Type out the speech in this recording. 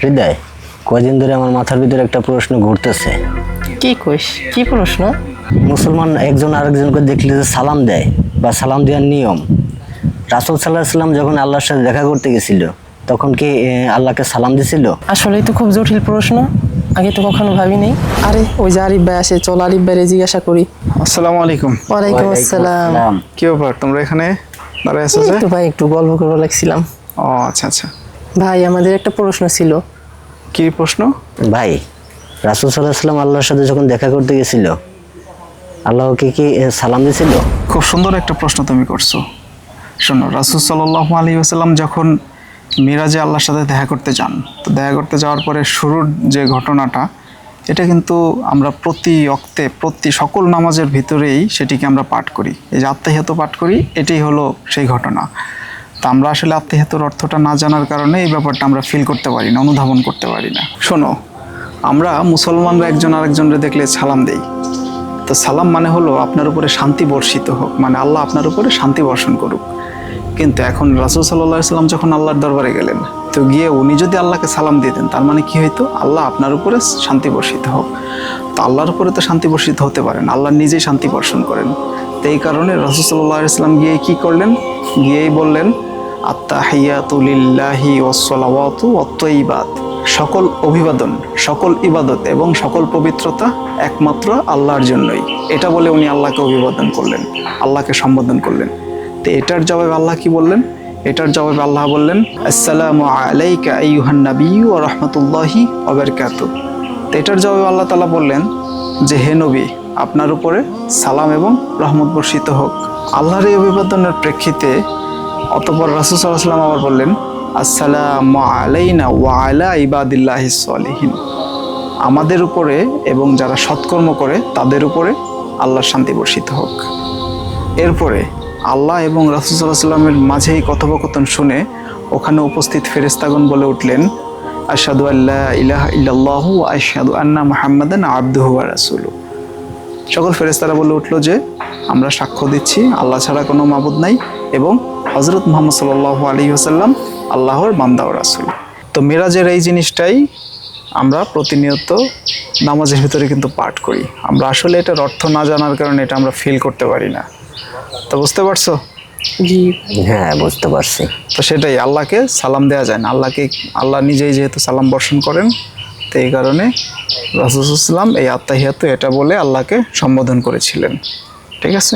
হৃদয় কয়দিন ধরে আমার মাথার ভিতরে একটা প্রশ্ন ঘুরতেছে। কি কইস? কি প্রশ্ন? মুসলমান একজন আরেকজনকে দেখলে যে সালাম দেয় বা সালাম দেওয়ার নিয়ম। রাসুল সাল্লাহ সাল্লাম যখন আল্লাহর সাথে দেখা করতে গেছিল তখন কি আল্লাহকে সালাম দিছিল? আসলে তো খুব জটিল প্রশ্ন। আগে তো কখনো ভাবিনি। আরে ওই যে আরিফ ভাই আসে চল আরিফ ভাইরে জিজ্ঞাসা করি। আসসালামু আলাইকুম। ওয়ালাইকুম আসসালাম। কি ব্যাপার তোমরা এখানে দাঁড়ায় আছো যে? তো ভাই একটু গল্প করব লাগছিলাম। ও আচ্ছা আচ্ছা। ভাই আমাদের একটা প্রশ্ন ছিল। কি প্রশ্ন? ভাই রাসুল সাল্লাহ সাল্লাম আল্লাহর সাথে যখন দেখা করতে গেছিল আল্লাহকে কি এ, সালাম দিছিল? খুব সুন্দর একটা প্রশ্ন তুমি করছ। শোনো রাসুল সাল্লাহ আলী আসাল্লাম যখন মিরাজে আল্লাহর সাথে দেখা করতে যান তো দেখা করতে যাওয়ার পরে শুরুর যে ঘটনাটা এটা কিন্তু আমরা প্রতি অক্তে প্রতি সকল নামাজের ভিতরেই সেটিকে আমরা পাঠ করি। এই যে আত্মাহিত পাঠ করি এটাই হলো সেই ঘটনা। তা আমরা আসলে আত্মাহিতর অর্থটা না জানার কারণে এই ব্যাপারটা আমরা ফিল করতে পারি না, অনুধাবন করতে পারি না। শোনো, আমরা মুসলমানরা একজন আরেকজনকে দেখলে সালাম দেই। তো সালাম মানে হলো আপনার উপরে শান্তি বর্ষিত হোক মানে আল্লাহ আপনার উপরে শান্তি বর্ষণ করুক। কিন্তু এখন রাসুল সাল্লাহ সাল্লাম যখন আল্লাহর দরবারে গেলেন, তো গিয়ে উনি যদি আল্লাহকে সালাম দিতেন তার মানে কি হইতো? আল্লাহ আপনার উপরে শান্তি বর্ষিত হোক। তো আল্লাহর উপরে তো শান্তি বর্ষিত হতে পারেন আল্লাহ নিজেই শান্তি বর্ষণ করেন। তো এই কারণে রাসুল সাল্লাহ ইসলাম গিয়ে কি করলেন? গিয়েই বললেন আত্মা হাইয়াতুলিল্লাহি ওসলাওয়াতু অত্তইবাদ সকল অভিবাদন, সকল ইবাদত এবং সকল পবিত্রতা একমাত্র আল্লাহর জন্যই। এটা বলে উনি আল্লাহকে অভিবাদন করলেন, আল্লাহকে সম্বোধন করলেন। তো এটার জবাবে আল্লাহ কি বললেন? এটার জবাবে আল্লাহ বললেন, আসসালামু আলাইকা আইয়ুহান নবী ওয়া রাহমাতুল্লাহি ওয়া বারাকাতুহু। তো এটার জবাবে আল্লাহ তালা বললেন যে, হে নবী, আপনার উপরে সালাম এবং রহমত বর্ষিত হোক। আল্লাহর এই অভিবাদনের প্রেক্ষিতে অতপর রাসুল সাল্লাম আবার বললেন, আসসালামু আলাইনা ওয়া আলা ইবাদিল্লাহি সলিহিন। আমাদের উপরে এবং যারা সৎকর্ম করে, তাদের উপরে আল্লাহর শান্তি বর্ষিত হোক। এরপরে আল্লাহ এবং রাসুসাল্লাহ সাল্লামের মাঝে এই কথোপকথন শুনে ওখানে উপস্থিত ফেরেস্তাগণ বলে উঠলেন, আশহাদু আল্লাহ ইলাহা ইল্লাল্লাহু ওয়া আশহাদু আন্না মুহাম্মাদান আবদুহু ওয়া রাসূলুহু। সকল ফেরেস্তারা বলে উঠল যে, আমরা সাক্ষ্য দিচ্ছি, আল্লাহ ছাড়া কোনো মাবুদ নাই এবং হজরত মোহাম্মদ সাল্লাহ আলী আসাল্লাম আল্লাহর বান্দা ও রাসূল। তো মিরাজের এই জিনিসটাই আমরা প্রতিনিয়ত নামাজের ভিতরে কিন্তু পাঠ করি। আমরা আসলে এটার অর্থ না জানার কারণে এটা আমরা ফিল করতে পারি না। তো বুঝতে পারছ? জি। হ্যাঁ বুঝতে পারছি। তো সেটাই আল্লাহকে সালাম দেওয়া যায় না। আল্লাহকে আল্লাহ নিজেই যেহেতু সালাম বর্ষণ করেন তো এই কারণে রাসুসাল্লাম এই আত্মাহিয়াত এটা বলে আল্লাহকে সম্বোধন করেছিলেন। ঠিক আছে?